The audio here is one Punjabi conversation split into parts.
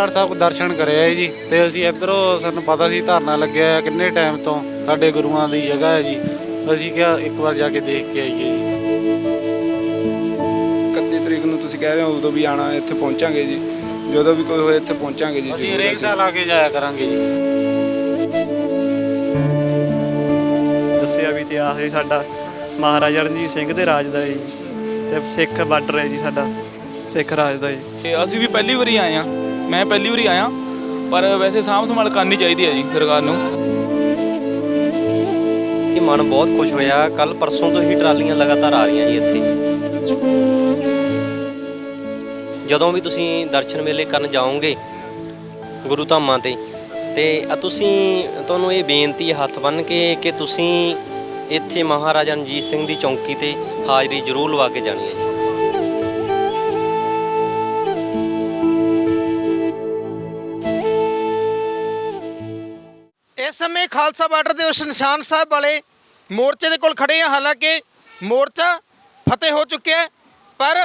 ਫਤਿਹਗੜ੍ਹ ਸਾਹਿਬ ਦਰਸ਼ਨ ਕਰਿਆ ਹੈ ਜੀ ਤੇ ਅਸੀਂ ਇੱਧਰੋਂ ਸਾਨੂੰ ਪਤਾ ਸੀ ਧਰਨਾ ਲੱਗਿਆ ਹੈ ਕਿੰਨੇ ਟਾਈਮ ਤੋਂ ਸਾਡੇ ਗੁਰੂਆਂ ਦੀ ਜਗ੍ਹਾ ਹੈ ਜੀ। ਅਸੀਂ ਕਿਹਾ ਇੱਕ ਵਾਰ ਜਾ ਕੇ ਦੇਖ ਕੇ ਆਈਏ ਜੀ। 31 ਤਰੀਕ ਨੂੰ ਤੁਸੀਂ ਕਹਿ ਰਹੇ ਹੋ ਉਦੋਂ ਵੀ ਆਣਾ ਇੱਥੇ ਪਹੁੰਚਾਂਗੇ ਜੀ। ਜਦੋਂ ਵੀ ਕੋਈ ਹੋਏ ਇੱਥੇ ਪਹੁੰਚਾਂਗੇ ਜੀ ਅਸੀਂ ਜ਼ਰੂਰ ਹਰੇਕ ਸਾਲ ਆ ਕੇ ਜਾਇਆ ਕਰਾਂਗੇ ਜੀ। ਦੱਸਿਆ ਵੀ ਇਤਿਹਾਸ ਹੈ ਸਾਡਾ। ਮਹਾਰਾਜਾ ਰਣਜੀਤ ਸਿੰਘ ਦੇ ਰਾਜ ਦਾ ਹੈ ਜੀ। ਤੇ ਸਿੱਖ ਬਾਰਡਰ ਹੈ ਜੀ ਸਾਡਾ। ਸਿੱਖ ਰਾਜ ਦਾ ਜੀ। ਤੇ ਅਸੀਂ ਵੀ ਪਹਿਲੀ ਵਾਰੀ ਆਏ ਆ ਮੈਂ ਪਹਿਲੀ ਵਾਰੀ ਆਇਆ, ਪਰ ਵੈਸੇ ਸਾਂਭ ਸੰਭਾਲ ਕਰਨੀ ਚਾਹੀਦੀ ਹੈ ਜੀ ਸਰਕਾਰ ਨੂੰ। ਇਹ ਮਨ ਬਹੁਤ ਖੁਸ਼ ਹੋਇਆ। ਕੱਲ ਪਰਸੋਂ ਤੋਂ ਹੀ ਟਰਾਲੀਆਂ ਲਗਾਤਾਰ ਆ ਰਹੀਆਂ ਜੀ ਇੱਥੇ। ਜਦੋਂ ਵੀ ਤੁਸੀਂ ਦਰਸ਼ਨ ਮੇਲੇ ਕਰਨ ਜਾਓਗੇ ਗੁਰੂ ਧਾਮਾਂ ਤੇ ਤੇ ਤੁਸੀਂ, ਤੁਹਾਨੂੰ ਇਹ ਬੇਨਤੀ ਹੈ ਹੱਥ ਬੰਨ੍ਹ ਕੇ ਕਿ ਤੁਸੀਂ ਇੱਥੇ ਮਹਾਰਾਜਾ ਰਣਜੀਤ ਸਿੰਘ ਦੀ ਚੌਂਕੀ ਤੇ ਹਾਜ਼ਰੀ ਜ਼ਰੂਰ ਲਵਾ ਕੇ ਜਾਣੀ ਹੈ ਜੀ। ਸਮੇਂ ਖਾਲਸਾ ਬਾਰਡਰ ਦੇ ਉਸ ਨਿਸ਼ਾਨ ਸਾਹਿਬ ਵਾਲੇ ਮੋਰਚੇ ਦੇ ਕੋਲ ਖੜੇ ਆ। ਹਾਲਾਂਕਿ ਮੋਰਚਾ ਫਤਿਹ ਹੋ ਚੁੱਕਿਆ ਪਰ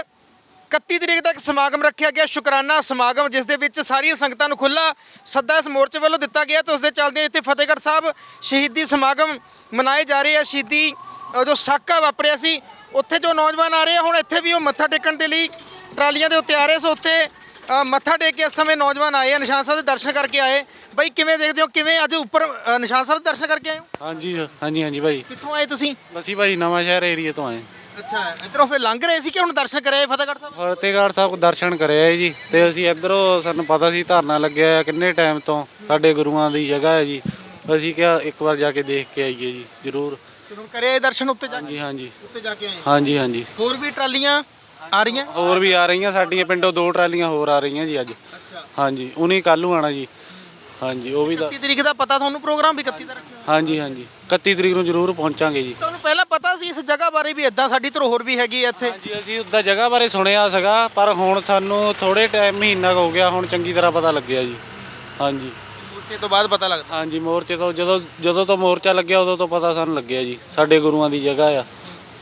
31 ਤਰੀਕ ਦਾ ਇੱਕ ਸਮਾਗਮ ਰੱਖਿਆ ਗਿਆ। ਸ਼ੁਕਰਾਨਾ ਸਮਾਗਮ, ਜਿਸ ਦੇ ਵਿੱਚ ਸਾਰੀਆਂ ਸੰਗਤਾਂ ਨੂੰ ਖੁੱਲਾ ਸੱਦਾ ਇਸ ਮੋਰਚੇ ਵੱਲੋਂ ਦਿੱਤਾ ਗਿਆ ਤੇ ਉਸ ਦੇ ਚੱਲਦੇ ਇੱਥੇ ਫਤਿਹਗੜ੍ਹ ਸਾਹਿਬ ਸ਼ਹੀਦੀ ਸਮਾਗਮ ਮਨਾਏ ਜਾ ਰਹੇ ਆ। ਸ਼ਹੀਦੀ ਜੋ ਸਾਕਾ ਵਾਪਰਿਆ ਸੀ, ਉੱਥੇ ਜੋ ਨੌਜਵਾਨ ਆ ਰਹੇ ਆ, ਹੁਣ ਇੱਥੇ ਵੀ ਉਹ ਮੱਥਾ ਟੇਕਣ ਦੇ ਲਈ ਟਰਾਲੀਆਂ ਦੇ ਉੱਤੇ ਆ ਰਹੇ ਸੋ। ਉੱਥੇ ਅ, ਮੱਥਾ ਟੇਕ ਕੇ ਇਸ ਸਮੇਂ ਨੌਜਵਾਨ ਆਏ ਆ ਨਿਸ਼ਾਨ ਸਾਹਿਬ ਦੇ ਦਰਸ਼ਨ ਕਰਕੇ ਆਏ। ਬਾਈ ਕਿਵੇਂ ਦੇਖਦੇ ਹੋ? ਕਿਵੇਂ ਅੱਜ ਉੱਪਰ ਅ, ਨਿਸ਼ਾਨ ਸਾਹਿਬ ਦੇ ਦਰਸ਼ਨ ਕਰਕੇ ਆਏ ਹੋ? ਹਾਂਜੀ ਹਾਂਜੀ ਹਾਂਜੀ ਭਾਈ ਕਿੱਥੋਂ ਆਏ ਤੁਸੀਂ? ਅਸੀਂ ਭਾਈ ਨਵਾਂ ਸ਼ਹਿਰ ਏਰੀਏ ਤੋਂ ਆਏ। ਅੱਛਾ ਇਧਰੋਂ ਫਿਰ ਲੰਘ ਰਹੇ ਸੀ ਕਿ ਹੁਣ ਦਰਸ਼ਨ ਕਰੇ ਫਤਿਹਗੜ੍ਹ ਸਾਹਿਬ? ਫਤਿਹਗੜ੍ਹ ਸਾਹਿਬ ਦਰਸ਼ਨ ਕਰਿਆ ਹੈ ਜੀ। ਤੇ ਅਸੀਂ ਇੱਧਰੋਂ ਸਾਨੂੰ ਪਤਾ ਸੀ ਧਰਨਾ ਲੱਗਿਆ ਹੈ ਕਿੰਨੇ ਟਾਈਮ ਤੋਂ ਸਾਡੇ ਗੁਰੂਆਂ ਦੀ ਜਗ੍ਹਾ ਹੈ ਜੀ। ਅਸੀਂ ਕਿਹਾ ਇੱਕ ਵਾਰ ਜਾ ਕੇ ਦੇਖ ਕੇ ਆਈਏ ਜੀ ਜ਼ਰੂਰ। ਤੇ ਹੁਣ ਕਰੇ ਦਰਸ਼ਨ ਉੱਤੇ ਜਾ ਹਾਂਜੀ ਹਾਂਜੀ। ਉੱਤੇ ਜਾ ਕੇ ਆਏ? ਹਾਂਜੀ ਹਾਂਜੀ। ਹੋਰ ਵੀ ਟਰਾਲੀਆਂ? ਆ ਰਹੀਆਂ? ਹੋਰ ਵੀ ਆ ਰਹੀਆਂ ਸਾਡੀਆਂ ਪਿੰਡੋਂ ਦੋ ਟਰਾਲੀਆਂ ਹੋਰ ਆ ਰਹੀਆਂ ਜੀ ਅੱਜ। ਹਾਂਜੀ ਉਹਨੇ ਕੱਲ ਨੂੰ ਆਣਾ ਜੀ। ਹਾਂਜੀ ਉਹ ਵੀ ਦਾ 31 ਤਰੀਕ ਦਾ ਪਤਾ ਤੁਹਾਨੂੰ ਪ੍ਰੋਗਰਾਮ ਵੀ 31 ਦਾ ਰੱਖਿਆ ਹਾਂਜੀ ਹਾਂਜੀ। 31 ਤਰੀਕ ਨੂੰ ਜ਼ਰੂਰ ਪਹੁੰਚਾਂਗੇ ਜੀ। ਤੁਹਾਨੂੰ ਪਹਿਲਾਂ ਪਤਾ ਸੀ ਇਸ ਜਗ੍ਹਾ ਬਾਰੇ ਵੀ ਇਦਾਂ ਸਾਡੀ ਧਰੋਹਰ ਵੀ ਹੈਗੀ ਹੈ ਇੱਥੇ? ਹਾਂਜੀ ਅਸੀਂ ਉੱਦਾਂ ਜਗ੍ਹਾ ਬਾਰੇ ਸੁਣਿਆ ਸੀਗਾ ਪਰ ਹੁਣ ਸਾਨੂੰ ਥੋੜੇ ਟਾਈਮ ਮਹੀਨਾ ਕੁ ਹੋ ਗਿਆ ਹੁਣ ਚੰਗੀ ਤਰ੍ਹਾਂ ਪਤਾ ਲੱਗਿਆ ਜੀ। ਹਾਂਜੀ। ਮੋਰਚੇ ਤੋਂ ਬਾਅਦ ਪਤਾ ਲੱਗਦਾ। ਹਾਂਜੀ ਮੋਰਚੇ ਤੋਂ ਜਦੋਂ ਜਦੋਂ ਤੋਂ ਮੋਰਚਾ ਲੱਗਿਆ ਉਦੋਂ ਤੋਂ ਪਤਾ ਸਾਨੂੰ ਲੱਗਿਆ ਜੀ ਸਾਡੇ ਗੁਰੂਆਂ ਦੀ ਜਗ੍ਹਾ ਆ।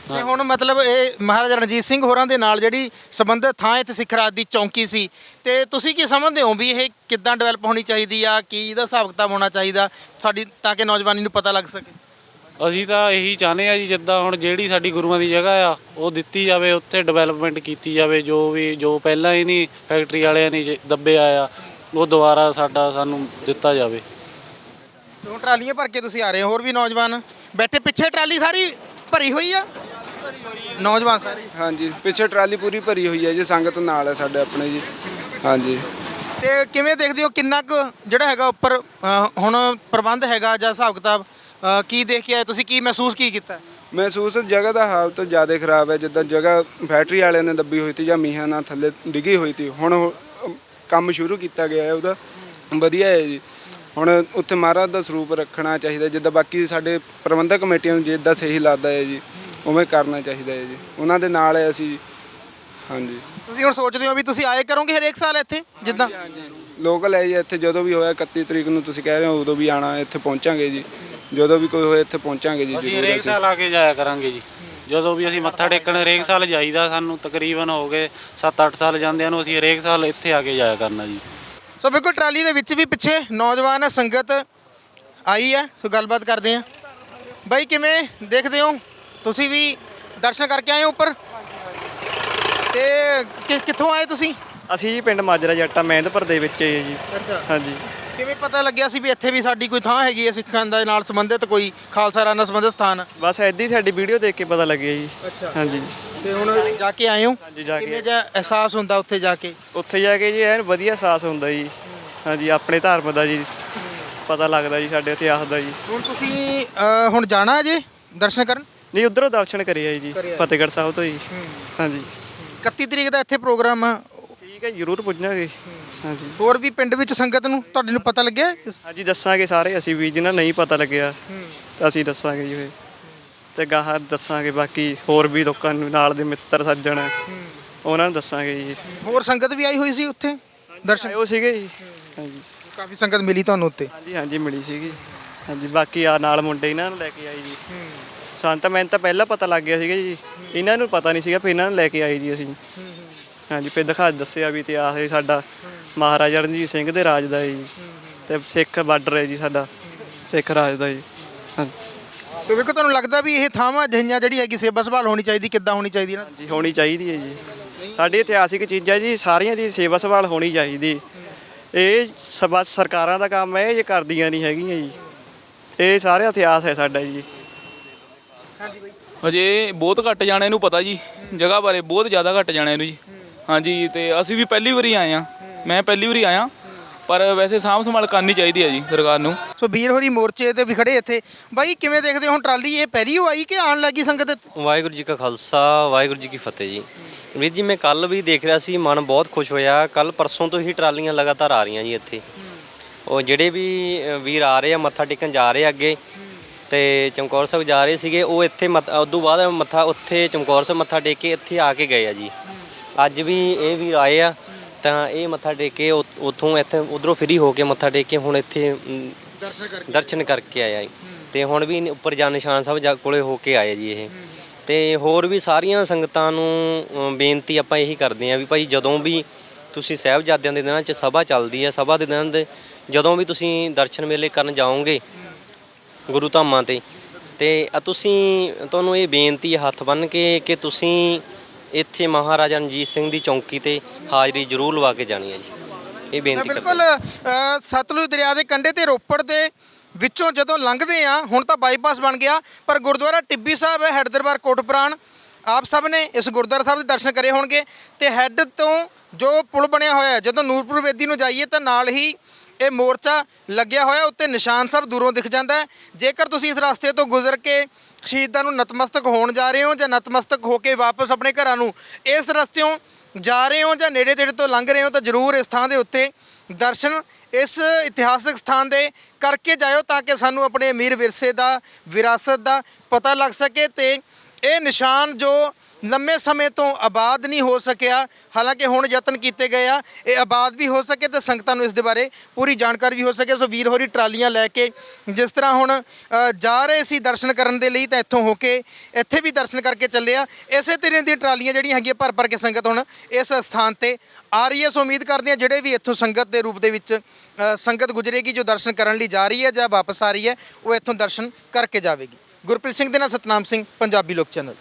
ਤੇ ਹੁਣ ਮਤਲਬ ਇਹ ਮਹਾਰਾਜਾ ਰਣਜੀਤ ਸਿੰਘ ਹੋਰਾਂ ਦੇ ਨਾਲ ਜਿਹੜੀ ਸੰਬੰਧਿਤ ਥਾਂ ਇੱਥੇ ਸਿੱਖ ਰਾਜ ਦੀ ਚੌਂਕੀ ਸੀ ਤੇ ਤੁਸੀਂ ਕੀ ਸਮਝਦੇ ਹੋ ਵੀ ਇਹ ਕਿੱਦਾਂ ਡਿਵੈਲਪ ਹੋਣੀ ਚਾਹੀਦੀ ਆ ਕੀ ਇਹਦਾ ਹਿਸਾਬ ਕਿਤਾਬ ਹੋਣਾ ਚਾਹੀਦਾ ਸਾਡੀ ਤਾਂ ਕਿ ਨੌਜਵਾਨੀ ਨੂੰ ਪਤਾ ਲੱਗ ਸਕੇ? ਅਸੀਂ ਤਾਂ ਇਹੀ ਚਾਹੁੰਦੇ ਆ ਜੀ ਜਿੱਦਾਂ ਹੁਣ ਜਿਹੜੀ ਸਾਡੀ ਗੁਰੂਆਂ ਦੀ ਜਗ੍ਹਾ ਆ ਉਹ ਦਿੱਤੀ ਜਾਵੇ ਉੱਥੇ ਡਿਵੈਲਪਮੈਂਟ ਕੀਤੀ ਜਾਵੇ ਜੋ ਵੀ ਜੋ ਪਹਿਲਾਂ ਹੀ ਨਹੀਂ ਫੈਕਟਰੀ ਵਾਲਿਆਂ ਨੇ ਜੇ ਦੱਬਿਆ ਆ ਉਹ ਦੁਬਾਰਾ ਸਾਡਾ ਸਾਨੂੰ ਦਿੱਤਾ ਜਾਵੇ। ਹੁਣ ਟਰਾਲੀਆਂ ਭਰ ਕੇ ਤੁਸੀਂ ਆ ਰਹੇ ਹੋ ਹੋਰ ਵੀ ਨੌਜਵਾਨ ਬੈਠੇ ਪਿੱਛੇ ਟਰਾਲੀ ਸਾਰੀ ਭਰੀ ਹੋਈ ਆ? ਨੌਜਵਾਨ ਸਾਰੇ? ਹਾਂਜੀ ਪਿੱਛੇ ਟਰਾਲੀ ਪੂਰੀ ਭਰੀ ਹੋਈ ਹੈ ਜੀ ਸੰਗਤ ਨਾਲ ਹੈ ਸਾਡੇ ਆਪਣੇ ਜੀ। ਹਾਂਜੀ। ਤੇ ਕਿਵੇਂ ਦੇਖਦੇ ਹੋ ਕਿੰਨਾ ਕੁ ਜਿਹੜਾ ਹੈਗਾ ਉੱਪਰ ਅ, ਹੁਣ ਪ੍ਰਬੰਧ ਹੈਗਾ ਜਾਂ ਹਿਸਾਬ ਕਿਤਾਬ ਅ, ਕੀ ਦੇਖ ਕੇ ਆਏ ਤੁਸੀਂ ਕੀ ਮਹਿਸੂਸ ਕੀ ਕੀਤਾ? ਮਹਿਸੂਸ ਜਗ੍ਹਾ ਦਾ ਹਾਲਤ ਜ਼ਿਆਦਾ ਖਰਾਬ ਹੈ ਜਿੱਦਾਂ ਜਗ੍ਹਾ ਫੈਕਟਰੀ ਵਾਲਿਆਂ ਨੇ ਦੱਬੀ ਹੋਈ ਸੀ ਜਾਂ ਮੀਂਹਾਂ ਨਾਲ ਥੱਲੇ ਡਿੱਗੀ ਹੋਈ ਸੀ ਹੁਣ ਉਹ, ਅਮ, ਕੰਮ ਸ਼ੁਰੂ ਕੀਤਾ ਗਿਆ ਹੈ ਉਹਦਾ। ਵਧੀਆ ਹੈ ਜੀ। ਹੁਣ ਉੱਥੇ ਮਹਾਰਾਜ ਦਾ ਸਰੂਪ ਰੱਖਣਾ ਚਾਹੀਦਾ ਜਿੱਦਾਂ ਬਾਕੀ ਸਾਡੇ ਪ੍ਰਬੰਧਕ ਕਮੇਟੀਆਂ ਨੂੰ ਜਿੱਦਾਂ ਸਹੀ ਲੱਗਦਾ ਹੈ ਜੀ। ਉਵੇਂ ਕਰਨਾ ਚਾਹੀਦਾ ਹੈ ਜੀ। ਉਹਨਾਂ ਦੇ ਨਾਲ ਹੈ ਅਸੀਂ ਹਾਂਜੀ। ਤੁਸੀਂ ਹੁਣ ਸੋਚਦੇ ਹੋ ਵੀ ਤੁਸੀਂ ਆਏ ਕਰੋਗੇ ਹਰੇਕ ਸਾਲ ਇੱਥੇ ਜਿੱਦਾਂ? ਲੋਕਲ ਹੈ ਜੀ ਇੱਥੇ ਜਦੋਂ ਵੀ ਹੋਇਆ 31 ਤਰੀਕ ਨੂੰ ਤੁਸੀਂ ਕਹਿ ਰਹੇ ਹੋ ਉਦੋਂ ਵੀ ਆਣਾ ਇੱਥੇ ਪਹੁੰਚਾਂਗੇ ਜੀ। ਜਦੋਂ ਵੀ ਕੋਈ ਹੋਏ ਇੱਥੇ ਪਹੁੰਚਾਂਗੇ ਜੀ ਅਸੀਂ ਹਰੇਕ ਸਾਲ ਆ ਕੇ ਜਾਇਆ ਕਰਾਂਗੇ ਜੀ। ਜਦੋਂ ਵੀ ਅਸੀਂ ਮੱਥਾ ਟੇਕਣ ਹਰੇਕ ਸਾਲ ਜਾਈਦਾ ਸਾਨੂੰ ਤਕਰੀਬਨ ਹੋ ਗਏ 7-8 ਸਾਲ ਜਾਂਦਿਆਂ ਨੂੰ ਅਸੀਂ ਹਰੇਕ ਸਾਲ ਇੱਥੇ ਆ ਕੇ ਜਾਇਆ ਕਰਨਾ ਜੀ। ਸੋ ਬਿਲਕੁਲ ਟਰਾਲੀ ਦੇ ਵਿੱਚ ਵੀ ਪਿੱਛੇ ਨੌਜਵਾਨ ਸੰਗਤ ਆਈ ਹੈ ਸੋ ਗੱਲਬਾਤ ਕਰਦੇ ਹਾਂ। ਬਾਈ ਕਿਵੇਂ ਦੇਖਦੇ ਹੋ? ਤੁਸੀਂ ਵੀ ਦਰਸ਼ਨ ਕਰਕੇ ਆਏ ਹੋ ਉੱਪਰ? ਤੇ ਕਿ- ਕਿੱਥੋਂ ਆਏ ਤੁਸੀਂ? ਅਸੀਂ ਜੀ ਪਿੰਡ ਮਾਜਰਾ ਜੱਟਾ ਮਹਿੰਦਪੁਰ ਦੇ ਵਿੱਚ ਹੀ ਹੈ ਜੀ। ਅੱਛਾ। ਹਾਂਜੀ। ਕਿਵੇਂ ਪਤਾ ਲੱਗਿਆ ਸੀ ਵੀ ਇੱਥੇ ਵੀ ਸਾਡੀ ਕੋਈ ਥਾਂ ਹੈਗੀ ਹੈ ਸਿੱਖਾਂ ਦੇ ਨਾਲ ਸੰਬੰਧਿਤ ਕੋਈ ਖਾਲਸਾ ਨਾਲ ਸੰਬੰਧਿਤ ਸਥਾਨ? ਬਸ ਐਦੀ ਸਾਡੀ ਵੀਡੀਓ ਦੇਖ ਕੇ ਪਤਾ ਲੱਗਿਆ ਜੀ। ਅੱਛਾ। ਹਾਂਜੀ। ਤੇ ਹੁਣ ਜਾ ਕੇ ਆਏ ਹੋ? ਹਾਂਜੀ ਜਾ ਕਿਵੇਂ ਕੇ ਜਿਹਾ ਅਹਿਸਾਸ ਹੁੰਦਾ ਉੱਥੇ ਜਾ ਕੇ? ਉੱਥੇ ਜਾ ਕੇ ਜੀ ਐਨ ਵਧੀਆ ਅਹਿਸਾਸ ਹੁੰਦਾ ਜੀ। ਹਾਂਜੀ ਆਪਣੇ ਧਰਮ ਦਾ ਜੀ। ਪਤਾ ਲੱਗਦਾ ਜੀ ਸਾਡੇ ਇਤਿਹਾਸ ਦਾ ਜੀ। ਹੁਣ ਤੁਸੀਂ ਹੁਣ ਜਾਣਾ ਅਜੇ ਦਰਸ਼ਨ ਕਰਨ? ਨਹੀਂ ਉਧਰੋਂ ਦਰਸ਼ਨ ਜੀ ਕਰਿਆ ਜੀ। ਫਤਿਹਗੜ੍ਹ ਸਾਹਿਬ ਤੋਂ ਜੀ ਹਾਂਜੀ। 31 ਤਰੀਕ ਦਾ ਇੱਥੇ ਪ੍ਰੋਗਰਾਮ ਆ। ਠੀਕ ਹੈ ਜ਼ਰੂਰ ਪੁੱਜਾਂਗੇ ਹਾਂਜੀ। ਹੋਰ ਵੀ ਪਿੰਡ ਵਿੱਚ ਸੰਗਤ ਨੂੰ ਤੁਹਾਡੇ ਨੂੰ ਪਤਾ ਲੱਗਿਆ? ਹਾਂਜੀ ਦੱਸਾਂਗੇ ਸਾਰੇ। ਅਸੀਂ ਵੀ ਜਿਹਨਾਂ ਨਹੀਂ ਪਤਾ ਲੱਗਿਆ ਤਾਂ ਅਸੀਂ ਦੱਸਾਂਗੇ ਜੀ ਇਹ। ਤੇ ਗਾਹਾਂ ਦੱਸਾਂਗੇ ਬਾਕੀ ਹੋਰ ਵੀ ਲੋਕਾਂ ਨੂੰ ਨਾਲ ਦੇ ਮਿੱਤਰ ਸੱਜਣ ਉਹਨਾਂ ਨੂੰ ਦੱਸਾਂਗੇ ਜੀ। ਹੋਰ ਸੰਗਤ ਵੀ ਆਈ ਹੋਈ ਸੀ ਉੱਥੇ? ਦਰਸ਼ਨ? ਉਹ ਸੀਗੇ ਜੀ। ਹਾਂਜੀ। ਕਾਫੀ ਸੰਗਤ ਮਿਲੀ ਤੁਹਾਨੂੰ ਉੱਤੇ ਹਾਂਜੀ ਹਾਂਜੀ ਮਿਲੀ ਸੀਗੀ। ਹਾਂਜੀ ਬਾਕੀ ਆ ਨਾਲ ਮੁੰਡੇ ਇਹਨਾਂ ਨੂੰ ਲੈ ਕੇ ਆਈ ਜੀ। ਸਾਨੂੰ ਤਾਂ ਮੈਨੂੰ ਤਾਂ ਪਹਿਲਾਂ ਪਤਾ ਲੱਗ ਗਿਆ ਸੀਗਾ ਜੀ। ਇਹਨਾਂ ਨੂੰ ਪਤਾ ਨਹੀਂ ਸੀਗਾ ਫਿਰ ਇਹਨਾਂ ਨੂੰ ਲੈ ਕੇ ਆਏ ਜੀ ਅਸੀਂ। ਹਾਂਜੀ ਫਿਰ ਦਿਖਾ ਦੱਸਿਆ ਵੀ ਇਤਿਹਾਸ ਹੈ ਸਾਡਾ ਮਹਾਰਾਜਾ ਰਣਜੀਤ ਸਿੰਘ ਦੇ ਰਾਜ ਦਾ ਹੈ ਜੀ। ਤੇ ਸਿੱਖ ਬਾਰਡਰ ਹੈ ਜੀ ਸਾਡਾ ਸਿੱਖ ਰਾਜ ਦਾ ਜੀ। ਹਾਂਜੀ ਤੇ ਵੇਖੋ ਤੁਹਾਨੂੰ ਲੱਗਦਾ ਵੀ ਇਹ ਥਾਵਾਂ ਅਜਿਹੀਆਂ ਜਿਹੜੀ ਹੈਗੀ ਸੇਵਾ ਸੰਭਾਲ ਹੋਣੀ ਚਾਹੀਦੀ ਕਿੱਦਾਂ ਹੋਣੀ ਚਾਹੀਦੀ ਨਾ ਜੀ ਹੋਣੀ ਚਾਹੀਦੀ ਹੈ ਜੀ। ਸਾਡੀ ਇਤਿਹਾਸਿਕ ਚੀਜ਼ਾਂ ਜੀ ਸਾਰੀਆਂ ਦੀ ਸੇਵਾ ਸੰਭਾਲ ਹੋਣੀ ਚਾਹੀਦੀ। ਇਹ ਸਭਾ ਸਰਕਾਰਾਂ ਦਾ ਕੰਮ ਹੈ ਇਹ ਕਰਦੀਆਂ ਨਹੀਂ ਹੈਗੀਆਂ ਜੀ। ਇਹ ਸਾਰਾ ਇਤਿਹਾਸ ਹੈ ਸਾਡਾ ਜੀ। ਹਾਂਜੀ ਬਾਈ। ਬਹੁਤ ਘੱਟ ਜਾਣੇ ਨੂੰ ਪਤਾ ਜੀ ਜਗ੍ਹਾ ਬਾਰੇ ਬਹੁਤ ਜ਼ਿਆਦਾ ਘੱਟ ਜਾਣੇ ਨੂੰ ਜੀ। ਹਾਂਜੀ ਤੇ ਅਸੀਂ ਵੀ ਪਹਿਲੀ ਵਾਰੀ ਆਏ ਆ ਮੈਂ ਪਹਿਲੀ ਵਾਰੀ ਆਇਆ ਪਰ ਵੈਸੇ ਸਾਂਭ ਸੰਭਾਲ ਕਰਨੀ ਚਾਹੀਦੀ ਹੈ ਜੀ ਸਰਕਾਰ ਨੂੰ। ਸੋ ਵੀਰ ਹੋਰੀ ਮੋਰਚੇ ਤੇ ਵੀ ਖੜੇ ਇੱਥੇ। ਬਾਈ ਕਿਵੇਂ ਦੇਖਦੇ ਹੋ ਹੁਣ ਟਰਾਲੀ ਇਹ ਪਹਿਲੀ ਓ ਆਈ ਕਿ ਆਉਣ ਲੱਗੀ ਸੰਗਤ? ਵਾਹਿਗੁਰੂ ਜੀ ਕਾ ਖਾਲਸਾ ਵਾਹਿਗੁਰੂ ਜੀ ਕੀ ਫਤਿਹ ਜੀ। ਵੀਰ ਜੀ ਮੈਂ ਕੱਲ ਵੀ ਦੇਖ ਰਿਹਾ ਸੀ ਮਨ ਬਹੁਤ ਖੁਸ਼ ਹੋਇਆ। ਕੱਲ ਪਰਸੋਂ ਤੋਂ ਹੀ ਟਰਾਲੀਆਂ ਲਗਾਤਾਰ ਆ ਰਹੀਆਂ ਜੀ ਇੱਥੇ। ਉਹ ਜਿਹੜੇ ਵੀ ਵੀਰ ਆ ਰਹੇ ਆ ਮੱਥਾ ਟੇਕਣ ਜਾ ਰਹੇ ਆ ਅੱਗੇ। ਤੇ ਚਮਕੌਰ ਸਾਹਿਬ ਜਾ ਰਹੇ ਸੀਗੇ ਉਹ ਇੱਥੇ ਉਦੋਂ ਬਾਅਦ ਮੱਥਾ ਉੱਥੇ ਚਮਕੌਰ ਸਾਹਿਬ ਮੱਥਾ ਟੇਕ ਕੇ ਇੱਥੇ ਆ ਕੇ ਗਏ ਆ ਜੀ। ਅੱਜ ਵੀ ਇਹ ਵੀਰ ਆਏ ਆ ਤਾਂ ਇਹ ਮੱਥਾ ਟੇਕ ਕੇ ਉੱਥੋਂ ਇੱਥੇ ਉਧਰੋਂ ਫ੍ਰੀ ਹੋ ਕੇ ਮੱਥਾ ਟੇਕ ਕੇ ਹੁਣ ਇੱਥੇ ਦਰਸ਼ਨ ਕਰਕੇ ਆਇਆ ਜੀ। ਤੇ ਹੁਣ ਵੀ ਉੱਪਰ ਜਾਨ ਨਿਸ਼ਾਨ ਸਾਹਿਬ ਜਾ ਕੋਲੇ ਹੋ ਕੇ ਆਏ ਜੀ ਇਹ। ਤੇ ਹੋਰ ਵੀ ਸਾਰੀਆਂ ਸੰਗਤਾਂ ਨੂੰ ਬੇਨਤੀ ਆਪਾਂ ਇਹੀ ਕਰਦੇ ਆਂ ਵੀ ਭਾਈ ਜਦੋਂ ਵੀ ਤੁਸੀਂ ਸਾਹਿਬਜ਼ਾਦਿਆਂ ਦੇ ਦਿਨਾਂ 'ਚ ਸਭਾ ਚੱਲਦੀ ਹੈ ਸਭਾ ਦੇ ਦਿਨਾਂ ਦੇ ਜਦੋਂ ਵੀ ਤੁਸੀਂ ਦਰਸ਼ਨ ਮੇਲੇ ਕਰਨ ਜਾਓਗੇ ਗੁਰੂ ਧਾਮਾਂ ਤੇ। ਤੇ ਅ ਤੁਸੀਂ ਤੁਹਾਨੂੰ ਇਹ ਬੇਨਤੀ ਹੈ ਹੱਥ ਬੰਨ ਕੇ ਕਿ ਤੁਸੀਂ ਇੱਥੇ ਮਹਾਰਾਜਾ ਰਣਜੀਤ ਸਿੰਘ ਦੀ ਚੌਂਕੀ ਤੇ ਹਾਜ਼ਰੀ ਜ਼ਰੂਰ ਲਵਾ ਕੇ ਜਾਣੀ ਹੈ ਜੀ। ਇਹ ਬੇਨਤੀ ਕਰਦੇ। ਬਿਲਕੁਲ ਅ, ਸਤਲੁਜ ਦਰਿਆ ਦੇ ਕੰਢੇ ਤੇ ਰੋਪੜ ਦੇ ਵਿੱਚੋਂ ਜਦੋਂ ਲੰਘਦੇ ਆ ਹੁਣ ਤਾਂ ਬਾਈਪਾਸ ਬਣ ਗਿਆ ਪਰ ਗੁਰਦੁਆਰਾ ਟਿੱਬੀ ਸਾਹਿਬ ਹੈ ਹੈਡ ਦਰਬਾਰ ਕੋਟਪੁਰਾਣ ਆਪ ਸਭ ਨੇ ਇਸ ਗੁਰਦੁਆਰਾ ਸਾਹਿਬ ਦੇ ਦਰਸ਼ਨ ਕਰੇ ਹੋਣਗੇ। ਤੇ ਹੈੱਡ ਤੋਂ ਜੋ ਪੁਲ ਬਣਿਆ ਹੋਇਆ ਹੈ, ਜਦੋਂ ਨੂਰਪੁਰ ਵੇਦੀ ਨੂੰ ਜਾਈਏ ਤਾਂ ਨਾਲ ਹੀ ਇਹ ਮੋਰਚਾ ਲੱਗਿਆ ਹੋਇਆ, ਉੱਤੇ ਨਿਸ਼ਾਨ ਸਾਹਿਬ ਦੂਰੋਂ ਦਿਖ ਜਾਂਦਾ ਹੈ। ਜੇਕਰ ਤੁਸੀਂ ਇਸ ਰਸਤੇ ਤੋਂ ਗੁਜ਼ਰ ਕੇ ਸ਼ਹੀਦਾਂ ਨੂੰ ਨਤਮਸਤਕ ਹੋਣ ਜਾ ਰਹੇ ਹੋ ਜਾਂ ਨਤਮਸਤਕ ਹੋ ਕੇ ਵਾਪਸ ਆਪਣੇ ਘਰਾਂ ਨੂੰ ਇਸ ਰਸਤਿਓਂ ਜਾ ਰਹੇ ਹੋ ਜਾਂ ਨੇੜੇ ਤੇੜੇ ਤੋਂ ਲੰਘ ਰਹੇ ਹੋ ਤਾਂ ਜ਼ਰੂਰ ਇਸ ਥਾਂ ਦੇ ਉੱਤੇ ਦਰਸ਼ਨ ਇਸ ਇਤਿਹਾਸਕ ਸਥਾਨ ਦੇ ਕਰਕੇ ਜਾਇਓ ਤਾਂ ਕਿ ਸਾਨੂੰ ਆਪਣੇ ਅਮੀਰ ਵਿਰਸੇ ਦਾ ਵਿਰਾਸਤ ਦਾ ਪਤਾ ਲੱਗ ਸਕੇ ਤੇ ਇਹ ਨਿਸ਼ਾਨ ਜੋ ਲੰਮੇ ਸਮੇਂ ਤੋਂ ਆਬਾਦ ਨਹੀਂ ਹੋ ਸਕਿਆ, ਹਾਲਾਂਕਿ ਹੁਣ ਯਤਨ ਕੀਤੇ ਗਏ ਆ, ਇਹ ਆਬਾਦ ਵੀ ਹੋ ਸਕੇ ਤੇ ਸੰਗਤਾਂ ਨੂੰ ਇਸ ਦੇ ਬਾਰੇ ਪੂਰੀ ਜਾਣਕਾਰੀ ਵੀ ਹੋ ਸਕੇ। ਸੋ ਵੀਰ ਹੋਰੀ ਟਰਾਲੀਆਂ ਲੈ ਕੇ ਜਿਸ ਤਰ੍ਹਾਂ ਹੁਣ ਜਾ ਰਹੇ ਸੀ ਦਰਸ਼ਨ ਕਰਨ ਦੇ ਲਈ ਤਾਂ ਇੱਥੋਂ ਹੋ ਕੇ ਇੱਥੇ ਵੀ ਦਰਸ਼ਨ ਕਰਕੇ ਚੱਲੇ ਆ। ਇਸੇ ਤਰ੍ਹਾਂ ਦੀਆਂ ਟਰਾਲੀਆਂ ਜਿਹੜੀਆਂ ਹੈਗੀਆਂ ਭਰ ਭਰ ਕੇ ਸੰਗਤ ਹੁਣ ਇਸ ਸਥਾਨ ਤੇ ਆ ਰਹੀ ਹੈ। ਸੋ ਉਮੀਦ ਕਰਦੇ ਆ ਜਿਹੜੇ ਵੀ ਇੱਥੋਂ ਸੰਗਤ ਦੇ ਰੂਪ ਦੇ ਵਿੱਚ ਸੰਗਤ ਗੁਜਰੇਗੀ, ਜੋ ਦਰਸ਼ਨ ਕਰਨ ਲਈ ਜਾ ਰਹੀ ਹੈ ਜਾਂ ਵਾਪਸ ਆ ਰਹੀ ਹੈ, ਉਹ ਇੱਥੋਂ ਦਰਸ਼ਨ ਕਰਕੇ ਜਾਵੇਗੀ। ਗੁਰਪ੍ਰੀਤ ਸਿੰਘ ਦੇ ਨਾਲ ਸਤਨਾਮ ਸਿੰਘ, ਪੰਜਾਬੀ ਲੋਕ ਚੈਨਲ।